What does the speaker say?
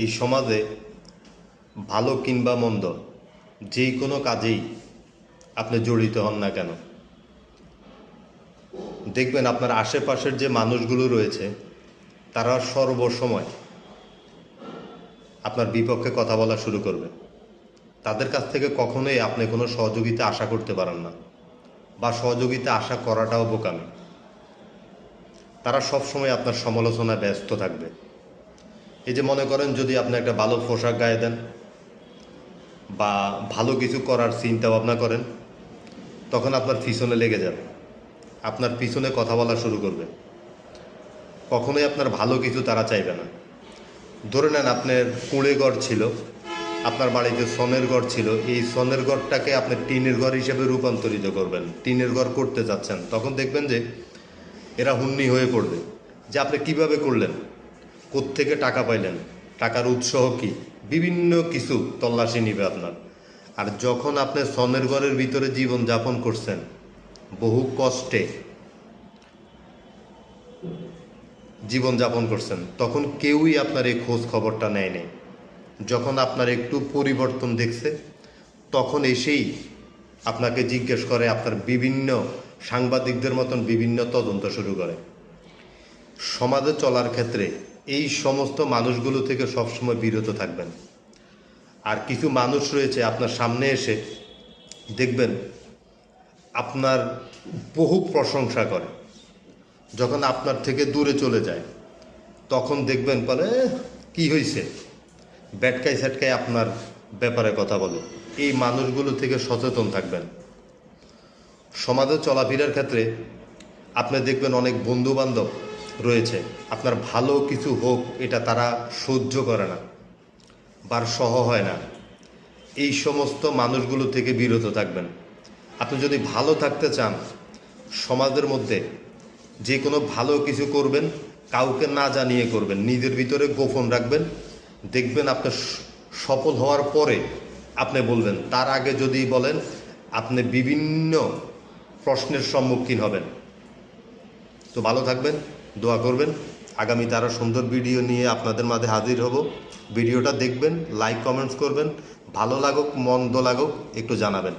এই সমাজে ভালো কিংবা মন্দ, যে কোনো কাজেই আপনি জড়িত হন না কেন। দেখবেন আপনার আশেপাশের যে মানুষগুলো রয়েছে, তারা সর্বসময় আপনার বিপক্ষে কথা বলা শুরু করবে। তাদের কাছ থেকে কখনোই আপনি কোনো সহযোগিতা আশা করতে পারেন না, বা সহযোগিতা আশা করাটাও বোকামি। তারা সবসময় আপনার সমালোচনায় ব্যস্ত থাকবে। এই যে মনে করেন যদি আপনি একটা ভালো পোশাক গায়ে দেন বা ভালো কিছু করার চিন্তা ভাবনা করেন, তখন আপনার পিছনে লেগে যাবে। আপনার পিছনে কথা বলা শুরু করবে। কখনোই আপনার ভালো কিছু তারা চাইবে না। ধরে নেন আপনার কুঁড়ে ঘর ছিল, আপনার বাড়িতে সনের ঘর ছিল, এই সনের ঘরটাকে আপনি টিনের ঘর হিসেবে রূপান্তরিত করবেন, টিনের ঘর করতে যাচ্ছেন, তখন দেখবেন যে এরা হুন্নি হয়ে পড়বে। যে আপনি কীভাবে করলেন? কোত্থেকে টাকা পাইলেন? টাকার উৎসাহ কি? বিভিন্ন কিছু তল্লাশি নিবে আপনার। আর যখন আপনি সনের ঘরের ভিতরে জীবন যাপন করছেন, বহু কষ্টে জীবন যাপন করছেন, তখন কেউই আপনার এই খোঁজ খবরটা নেয় নেই। যখন আপনার একটু পরিবর্তন দেখছে, তখন এসেই আপনাকে জিজ্ঞেস করে আপনার বিভিন্ন সাংবাদিকদের মতন বিভিন্ন তদন্ত শুরু করে। সমাজে চলার ক্ষেত্রে এই সমস্ত মানুষগুলো থেকে সবসময় বিরত থাকবেন। আর কিছু মানুষ রয়েছে আপনার সামনে এসে দেখবেন আপনার বহু প্রশংসা করে। যখন আপনার থেকে দূরে চলে যায় তখন দেখবেন বলে "এহ, কি হয়েছে ব্যাটকাই স্যাটকাই আপনার ব্যাপারে কথা বলে। এই মানুষগুলো থেকে সচেতন থাকবেন। সমাজে চলাফেরার ক্ষেত্রে আপনি দেখবেন অনেক বন্ধু বান্ধব রয়েছে। আপনার ভালো কিছু হোক, এটা তারা সহ্য করে না বার সহ হয় না। এই সমস্ত মানুষগুলো থেকে বিরত থাকবেন। আপনি যদি ভালো থাকতে চান, সমাজের মধ্যে যে কোনো ভালো কিছু করবেন, কাউকে না জানিয়ে করবেন, নিজের ভিতরে গোপন রাখবেন, দেখবেন আপনার সফল হওয়ার পরে আপনি বলবেন, তার আগে যদি বলেন, আপনি বিভিন্ন প্রশ্নের সম্মুখীন হবেন। তো ভালো থাকবেন। দোয়া করবেন। আগামীতে আরও সুন্দর ভিডিও নিয়ে আপনাদের মাঝে হাজির হব। ভিডিওটা দেখবেন লাইক কমেন্টস করবেন। ভালো লাগুক, মন্দ লাগুক, একটু জানাবেন।